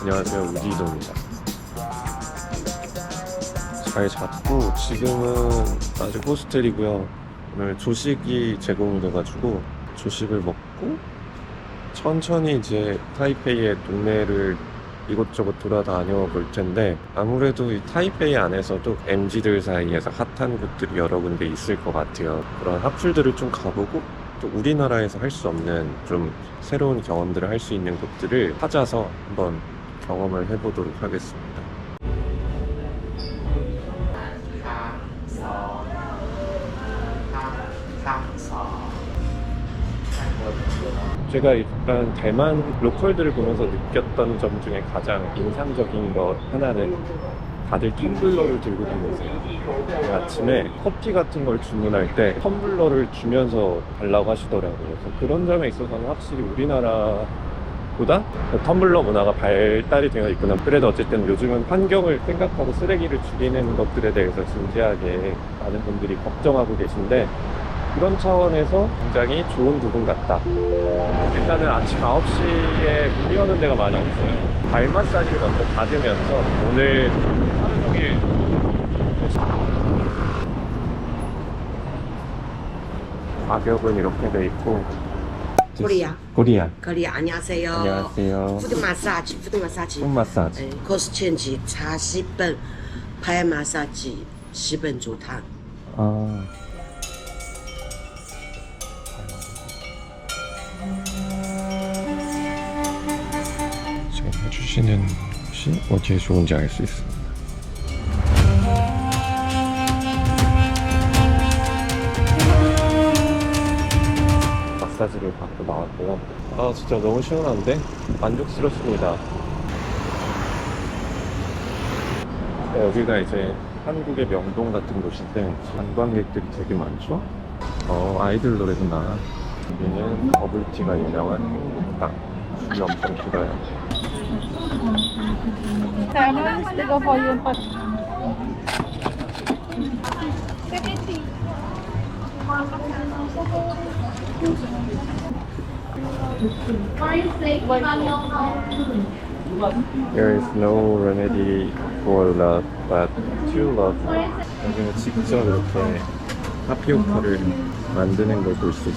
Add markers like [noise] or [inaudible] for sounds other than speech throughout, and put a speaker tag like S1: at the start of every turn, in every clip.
S1: 안녕하세요. 우지동입니다. 잘 잤고 지금은 아직 호스텔이고요. 오늘 조식이 제공돼가지고 조식을 먹고 천천히 이제 타이페이의 동네를 이곳저곳 돌아다녀 볼 텐데 아무래도 이 타이페이 안에서도 MZ들 사이에서 핫한 곳들이 여러 군데 있을 것 같아요. 그런 핫플들을 좀 가보고 또 우리나라에서 할 수 없는 좀 새로운 경험들을 할 수 있는 곳들을 찾아서 한번 경험을 해보도록 하겠습니다. 제가 일단 대만 로컬들을 보면서 느꼈던 점 중에 가장 인상적인 것 하나는 다들 텀블러를 들고 다니세요. 그 아침에 커피 같은 걸 주문할 때 텀블러를 주면서 달라고 하시더라고요. 그런 점에 있어서는 확실히 우리나라 보다 그 텀블러 문화가 발달이 되어 있구나. 그래도 어쨌든 요즘은 환경을 생각하고 쓰레기를 줄이는 것들에 대해서 진지하게 많은 분들이 걱정하고 계신데 그런 차원에서 굉장히 좋은 부분 같다. 일단은 아침 9시에 문이 오는 데가 많이 없어요. 발 마사지를 먼저 받으면서 오늘 하루 종일 가격은 이렇게 돼 있고
S2: 코리아.
S1: 코리아
S2: 코리아 안녕하세요.
S1: 안녕하세요
S2: 푸드 마사지, 푸드 마사지.
S1: 손 마사지
S2: 네, 코스 체인지 40분, 팔 마사지 10분 좋다.
S1: 아 지금 해주시는 곳이 어디에 좋은지 알 수 있습니다. 마사지를 받고 나왔고요. 아 진짜 너무 시원한데 만족스럽습니다. 네, 여기가 이제 한국의 명동 같은 곳인데 관광객들이 되게 많죠. 어 아이들 노래도 나. 여기는 버블티가 유명한 땅. 이 엄청 길어요. There is no remedy for love, but true love. 여기는 직접 이렇게 타피오카를 만드는 걸 볼수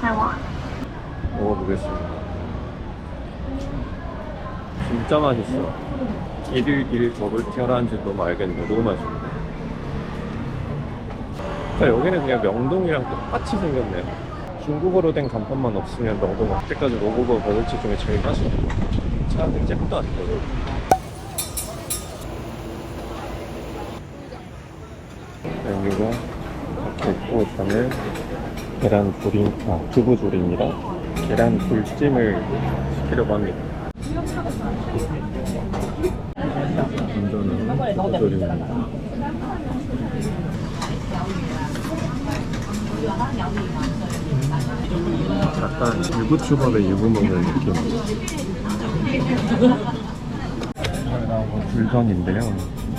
S3: Taiwan.
S1: 먹어보겠습니다. 진짜 맛있어. 일일 버블티어라는지 너무 알겠는데 너무 맛있는데. 자, 여기는 그냥 명동이랑 똑같이 생겼네요. 중국어로 된 간판만 없으면 명동 그때까지 먹어본 버블티 중에 제일 맛있는 거 같아요. 차한테 잽도 안 되고. 여기가 이렇게 있고 저는 계란 조림, 아, 두부 조림이랑 계란 불찜을 시키려고 합니다. 먼저는 두부 조림입니다. 약간 유부초밥에 유부 먹는 느낌. 불전인데요.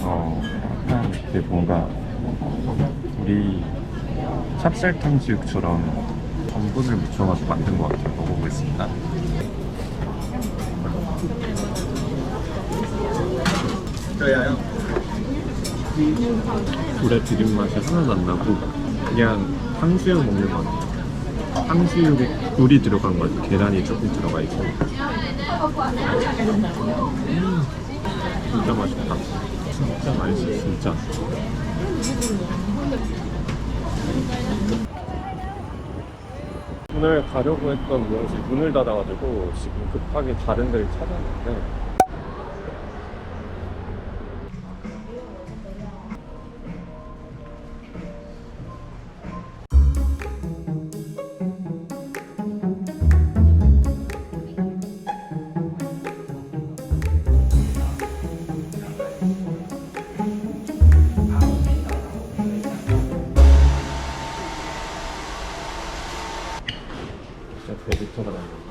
S1: 어, 약간 이렇게 뭔가 우리 찹쌀탕수육처럼 전분을 묻혀가지고 만든 것 같아요. 먹어보겠습니다. 불의 비린 맛이 하나도 안 나고 그냥 탕수육 먹는 것 같아요. 탕수육에 굴이 들어간 것 같아요. 계란이 조금 들어가 있고. 음, 진짜 맛있다. 진짜 맛있어, 진짜. 오늘 가려고 했던 무엇이 문을 닫아가지고 지금 급하게 다른 데를 찾았는데 진짜 데뷔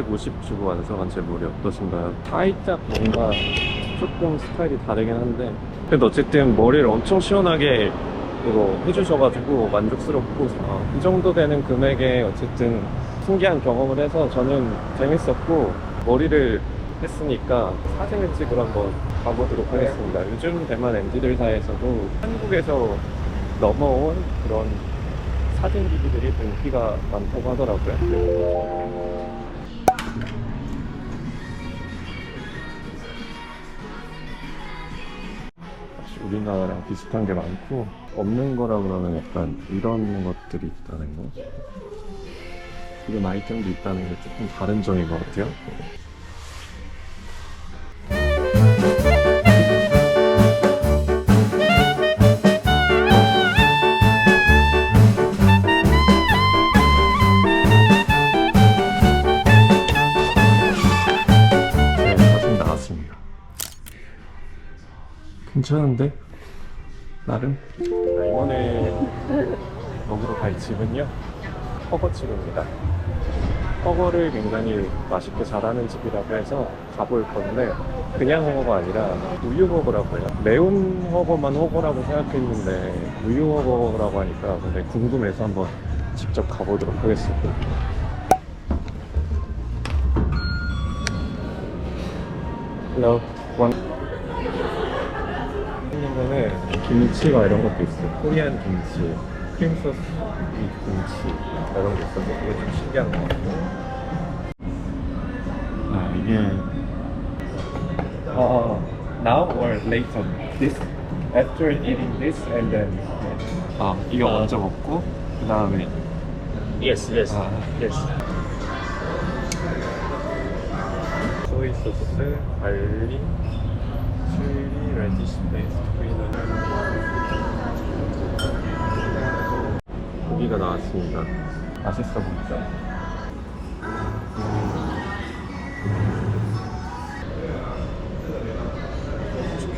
S1: 350 주고 완성한 제 머리 어떠신가요? 살짝 뭔가 조금 스타일이 다르긴 한데 근데 어쨌든 머리를 엄청 시원하게 이거 해주셔가지고 만족스럽고 어, 이 정도 되는 금액에 어쨌든 신기한 경험을 해서 저는 재밌었고 머리를 했으니까 사진을 찍으러 한번 가보도록 하겠습니다. 요즘 대만 MZ들 사이에서도 한국에서 넘어온 그런 사진 기기들이 좀 인기가 많다고 하더라고요. 우리나라랑 비슷한 게 많고 없는 거라 그러면 약간 이런 것들이 있다는 거. 이런 아이템도 있다는 게 조금 다른 점인 것 같아요 괜찮은데? 나름? 아, 이번에 먹으러 갈 집은요 허거집입니다 허거를 굉장히 맛있게 잘하는 집이라고 해서 가볼 건데 그냥 허거가 아니라 우유 허거라고 해요 매운 허거만 허거라고 생각했는데 우유 허거라고 하니까 근데 궁금해서 한번 직접 가보도록 하겠습니다 Hello. One. 생긴다는 김치가 이런 것도 있어요. 코리안 김치, 크림 소스 이 김치 이런 게 있어서 이게 좀 신기한 것 같아요. 아 이게 어 now or later this after eating this and then 아 이거 먼저 먹고 그 다음에
S4: Yes, yes,
S1: 아.
S4: yes.
S1: 소이 소스, 발리, 칠리, 레디시 베이스, 나왔습니다. 맛있어 보이죠?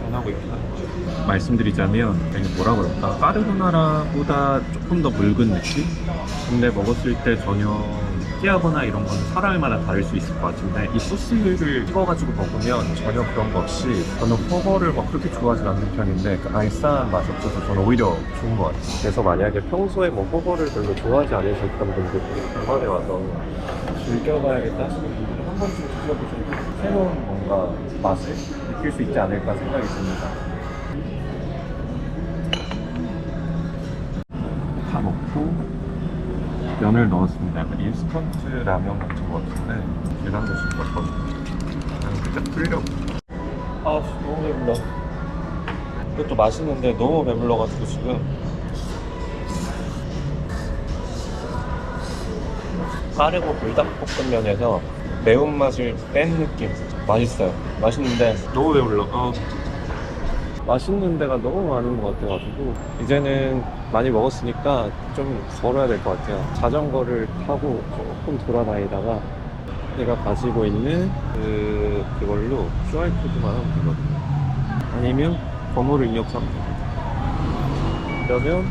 S1: 변하고 있다. 말씀드리자면 뭐라 그럴까 까르보나라보다 조금 더 묽은 느낌? 근데 먹었을 때 전혀 느끼하거나 이런 건 사람마다 다를 수 있을 것 같은데 이 소스를 찍어가지고 먹으면 전혀 그런 거 없이 저는 허거를 막 그렇게 좋아하진 않는 편인데 그 알싸한 맛이 없어서 저는 오히려 좋은 것 같아요. 그래서 만약에 평소에 뭐 허거를 별로 좋아하지 않으셨던 분들이 이번에 와서 즐겨봐야겠다? 한 번쯤 드셔보시면 새로운 뭔가 맛을 느낄 수 있지 않을까 생각이 듭니다 다 면을 넣었습니다. 약간 인스턴트 라면 같은 것 같은데 계란도. 그냥 살짝 풀려. 아 너무 배불러. 이것도 맛있는데 너무 배불러가지고 지금 까르보 불닭볶음면에서 매운맛을 뺀 느낌 맛있어요 맛있는데 너무 배불러 아. 맛있는 데가 너무 많은 것 같아가지고 이제는 많이 먹었으니까 좀 걸어야 될 것 같아요. 자전거를 타고 조금 돌아다니다가 내가 가지고 있는 그 그걸로 QR코드만 하면 되거든요. 아니면 번호를 입력하면 됩니다. 그러면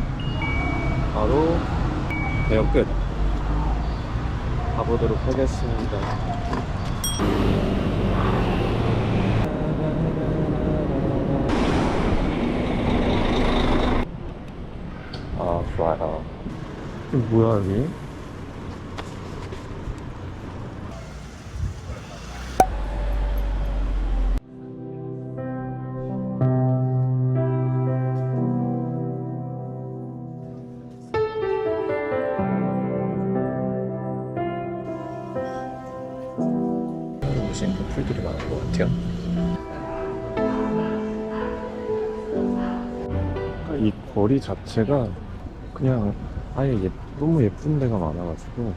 S1: 바로 대역 끝 가보도록 하겠습니다 아 좋아요 이게 뭐야 여기? 무슨 풀들이 많은 것 같아요 이 거리 자체가 그냥 아예 예, 너무 예쁜 데가 많아가지고.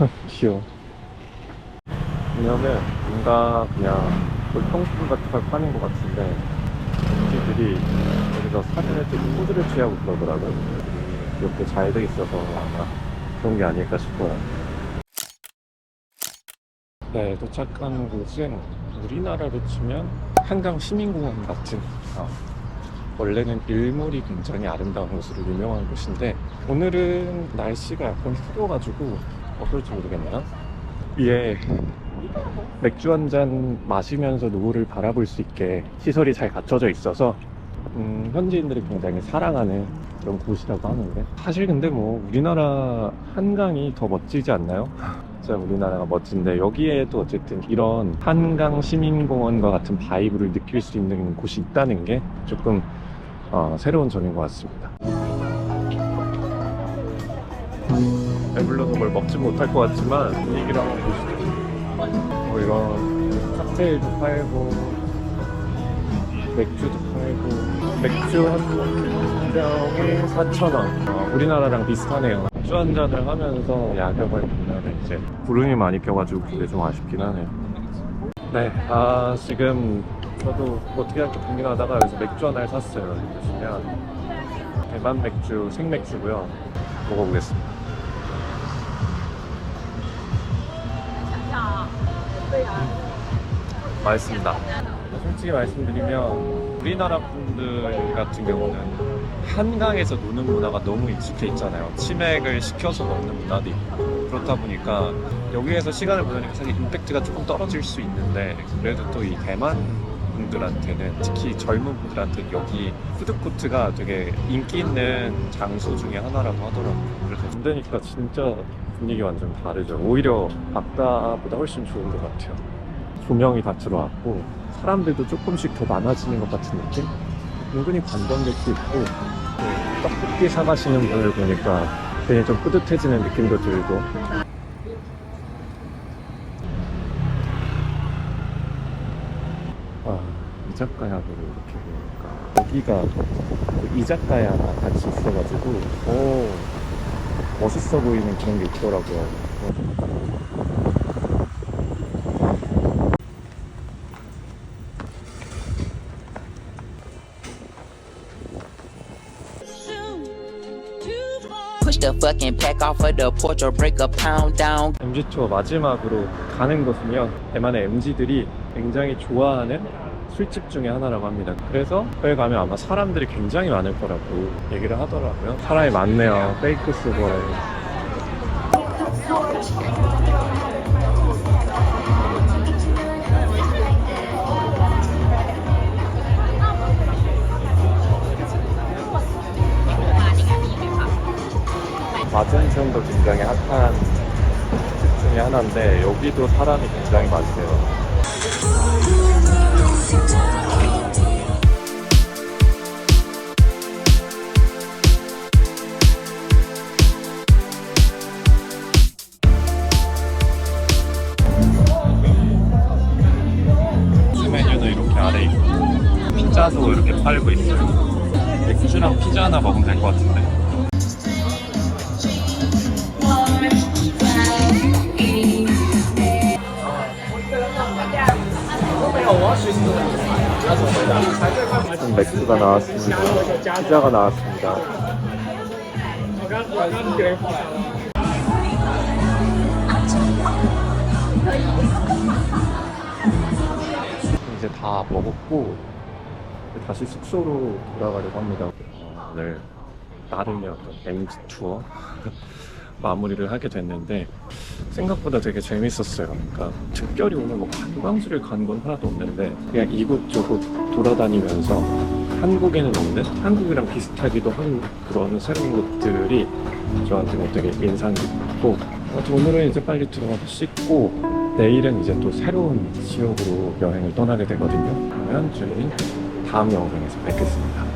S1: [laughs] 귀여워. 왜냐면 뭔가 그냥 물통술 같은 걸 파는 것 같은데 MZ들이 여기서 사진을 찍고 포즈를 취하고 그러더라고요. 이렇게 잘 돼 있어서 아마 그런 게 아닐까 싶어요. 네 도착한 곳은 우리나라로 치면 한강 시민공원 같은 어, 원래는 일몰이 굉장히 아름다운 곳으로 유명한 곳인데 오늘은 날씨가 약간 흐려가지고 어떨지 모르겠네요. 위에 맥주 한 잔 마시면서 노을을 바라볼 수 있게 시설이 잘 갖춰져 있어서 음, 현지인들이 굉장히 사랑하는 그런 곳이라고 하는데 사실 근데 뭐 우리나라 한강이 더 멋지지 않나요? 진짜 우리나라가 멋진데 여기에도 어쨌든 이런 한강 시민공원과 같은 바이브를 느낄 수 있는 곳이 있다는 게 조금 어, 새로운 점인 것 같습니다. 배불러서 뭘 먹지 못할 것 같지만 분위기를 한번 보시죠. 뭐 이런 칵테일도 팔고 맥주도 팔고 맥주 한 병에 4,000원 어, 우리나라랑 비슷하네요 맥주 한 잔을 하면서. 야경을 보면 이제 구름이 많이 껴가지고 그게 좀 아쉽긴 하네요. 네, 아 지금 저도 어떻게 할까 고민하다가 여기서 맥주 하나를 샀어요. 보시면 대만 맥주 생맥주고요. 먹어보겠습니다. 맛있습니다. 솔직히 말씀드리면 우리나라 분들 같은 경우는 한강에서 노는 문화가 너무 익숙해 있잖아요. 치맥을 시켜서 먹는 문화도 있고 그렇다 보니까 여기에서 시간을 보내니까 사실 임팩트가 조금 떨어질 수 있는데 그래도 또 이 대만 분들한테는 특히 젊은 분들한테는 여기 푸드코트가 되게 인기 있는 장소 중에 하나라고 하더라고요. 그래서 군대니까 진짜 분위기 완전 다르죠. 오히려 바다보다 훨씬 좋은 것 같아요. 조명이 다 들어왔고 사람들도 조금씩 더 많아지는 것 같은 느낌? 은근히 관광객도 있고 또 떡볶이 사가시는 분을 보니까 괜히 좀 뿌듯해지는 느낌도 들고. 아 이자카야를 이렇게 보니까 여기가 그 이자카야가 같이 있어가지고 오 멋있어 보이는 그런 게 있더라고요
S5: Push the fucking pack off of the porch or break a pound down.
S1: MG 투어 마지막으로 가는 곳은요 대만의 MG들이 굉장히 좋아하는 술집 중에 하나라고 합니다. 그래서 거기 가면 아마 사람들이 굉장히 많을 거라고 얘기를 하더라고요. 사람이 많네요. 페이크 스버 에. 마젠션도 굉장히 핫한 집 중에 하나인데 여기도 사람이 굉장히 많대요. 메뉴는 이렇게 아래 있고 피자도 이렇게 팔고 있어요. 맥주랑 피자 하나 먹으면 될 것 같은데. 맥주가 나왔습니다. 피자가 나왔습니다. 이제 다 먹었고 다시 숙소로 돌아가려고 합니다. 어, 오늘 나름의 어떤 MG 투어 [laughs] 마무리를 하게 됐는데 생각보다 되게 재밌었어요. 그러니까 특별히 오늘 뭐 관광지를 간 건 하나도 없는데 그냥 이곳저곳 돌아다니면서 한국에는 없는 한국이랑 비슷하기도 한 그런 새로운 곳들이 저한테는 되게 인상 깊고 오늘은 이제 빨리 들어가서 씻고 내일은 이제 또 새로운 지역으로 여행을 떠나게 되거든요. 그러면 저희는 다음 영상에서 뵙겠습니다.